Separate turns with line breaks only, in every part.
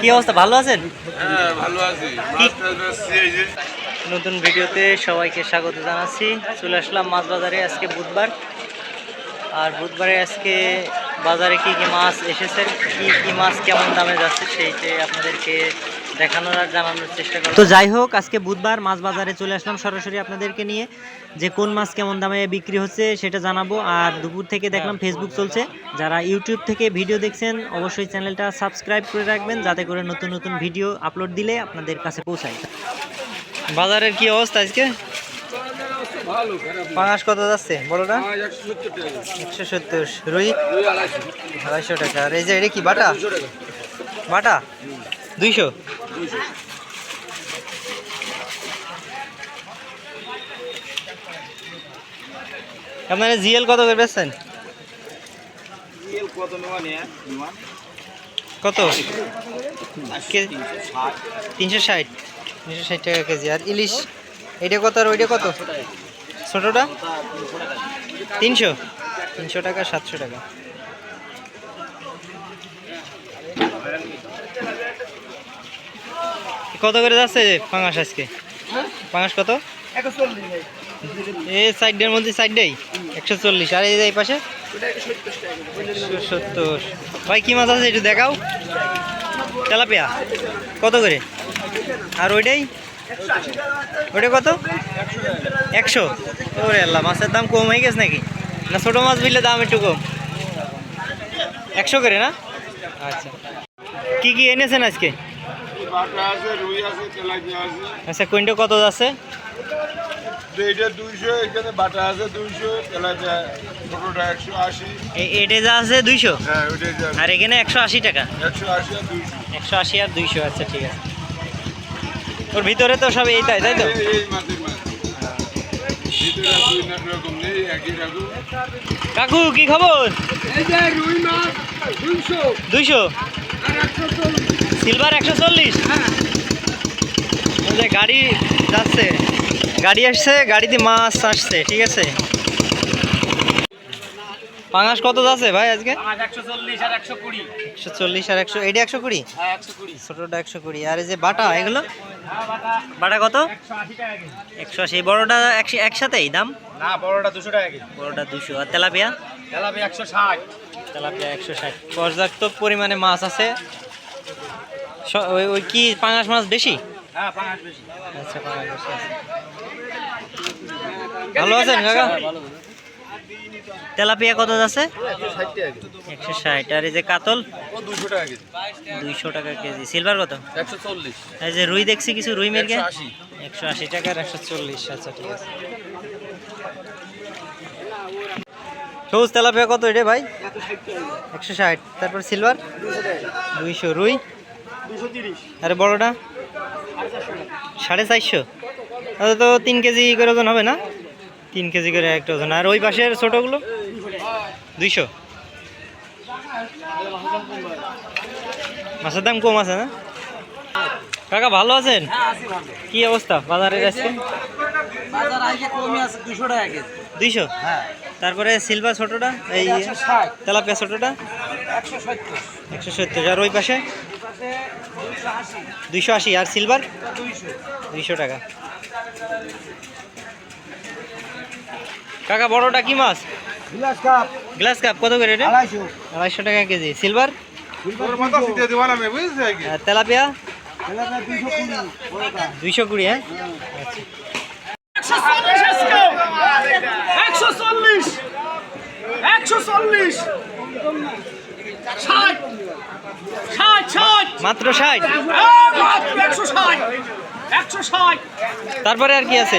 কি অবস্থা? ভালো আছেন?
হ্যাঁ
নতুন ভিডিওতে সবাইকে স্বাগত জানাচ্ছি। চলে আসলাম মাছ বাজারে আজকে বুধবার। আর বুধবারে আজকে বাজারে কি কি মাছ এসেছে কি কি মাছ কেমন দামে যাচ্ছে সেইটাই আপনাদেরকে দেখানোর আর জানানোর চেষ্টা করব। তো যাই হোক আজকে বুধবার মাছ বাজারে চলে আসলাম সরাসরি আপনাদেরকে নিয়ে। যে কোন মাছ কেমন দামে বিক্রি হচ্ছে সেটা জানাব। আর দুপুর থেকে দেখলাম ফেসবুক চলছে। যারা ইউটিউব থেকে ভিডিও দেখছেন অবশ্যই চ্যানেলটা সাবস্ক্রাইব করে রাখবেন যাতে করে নতুন নতুন ভিডিও আপলোড দিলে আপনাদের কাছে পৌঁছায়। বাজারের কি অবস্থা আজকে? পাঙাশ কত যাচ্ছে? বড়টা
একশো সত্তর
রুই?
আড়াইশো।
টাকা। আর এই যে এটা কি বাটা? বাটা? দুইশো? আপনারা জিএল কত করে বেচছেন?
কত
তিনশো ষাট। তিনশো ষাট। টাকা কেজি। আর ইলিশ? এটা কত আর ওইটা কত? ছোটোটা? তিনশো? তিনশো টাকা, সাতশো টাকা। কত করে যাচ্ছে পাঙাশ আজকে? পাঙাশ কত? এই সাইডের মধ্যে সাইডটাই একশো চল্লিশ। আর এই যে এই পাশে? সত্তর। ভাই, কী মাছ আছে একটু দেখাও। তেলাপিয়া। কত করে? আর ওইটাই? ওইটা কত? একশো। ওরে আল্লাহ মাছের দাম কম হয়ে গেছে নাকি? না ছোটো মাছ বুঝলে দাম একটু কম। একশো করে না? আচ্ছা। কি কি এনেছেন আজকে?
আছে আছে আছে
আচ্ছা কুইন্টাল কত আছে
আছে আশি
এটে যা আছে দুইশো?
হ্যাঁ ওইটাই যাবে
আর এখানে একশো আশি টাকা।
একশো আশি আর দুইশো
আচ্ছা ঠিক আছে। ওর ভিতরে তো সব এই তাই তাই তো? কাকু, কি খবর?
দুইশো।
সিলভার একশো চল্লিশ। গাড়ি যাচ্ছে। গাড়ি আসছে, গাড়িতে মাছ আসছে, ঠিক আছে? পাঙাশ কত যাচ্ছে ভাই আজকে?
একশো চল্লিশ আর একশো কুড়ি। হ্যাঁ একশো কুড়ি।
ছোটোটা একশো কুড়ি। আর এই যে বাটা এগুলো? বাটা কত?
একশো আশি
বড়োটা একসাথেই দাম?
না বড়টা দুশো টাকা
বড়োটা দুশো। আর তেলাপিয়া?
তেলাপি একশো ষাট।
তেলাপিয়া একশো ষাট। পর্যাপ্ত পরিমাণে মাছ আছে। ওই কি পাঙাশ মাছ বেশি?
হ্যাঁ
আচ্ছা পাঙাশ বেশি। আছে ভালো আছেন কাকা? তেলাপিয়া কত আছে
টাকা
একশো ষাট। আর এই যে কাতল?
টাকা
দুইশো টাকা কেজি। সিলভার কত? এই যে রুই দেখছি কিছু রুই মেরকে
একশো আশি।
একশো আশি টাকার একশো চল্লিশ। আচ্ছা ঠিক আছে। সবুজ তেলাপিয়া কত এটা ভাই? একশো ষাট। তারপর সিলভার? দুইশো। রুই? আরে বড়টা? সাড়ে চারশো। তাহলে তো তিন কেজি করে ওজন হবে না? তিন কেজি করে একটা ওজন। আর ওই পাশের ছোটোগুলো? দুইশো। মাছের দাম কম আছে না? কাকা ভালো আছেন? কি অবস্থা বাজারের আজকে?
বাজার দুশো
দুইশো?
হ্যাঁ।
তারপরে সিলভার ছোটোটা এই তেলাপিয়া ছোটোটা?
একশো সত্তর।
আর ওই পাশে?
পাশে দুশো আশি।
দুইশো আশি। আর সিলভার
দুইশো
টাকা। কাকা বড়টা কি মাছ?
বিলাস কাপ।
গ্লাস কাপ কত করে রে
আড়াইশো।
আড়াইশো টাকা কেজি। সিলভার?
তোর মাথা সিটে দিবা না আমি বুঝছি কি
আর তেলাপিয়া
দুইশো কুড়ি বড়টা।
দুইশো কুড়ি হ্যাঁ? আচ্ছা
একশো চল্লিশ একশো চল্লিশ ষাট ষাট ষাট
মাত্র ষাট।
একশো ষাট একশো ষাট
তারপরে আর কি আছে?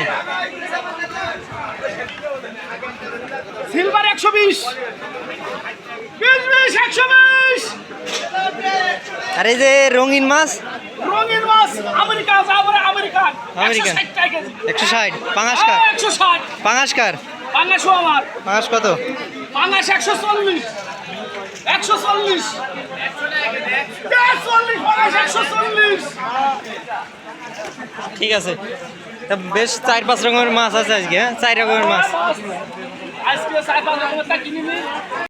সিলভার একশো বিশ।
আর এই যে রঙিন মাছ?
রঙিন মাছ আমেরিকা আবার আমেরিকান
আমেরিকান।
একশো ষাট টাকা কেজি।
একশো ষাট। পাঙাশ কার?
আমার।
পাঙাশ কত?
পাঙ্গাস একশো চল্লিশ। একশো চল্লিশ। চল্লিশ পাঙ্গাস একশো চল্লিশ।
ঠিক আছে। তা বেশ চার পাঁচ রকমের মাছ আছে আজকে হ্যাঁ? চার রকমের মাছ।
আজকে সাড়ে পাঁচ রকমের তা কিনে নিই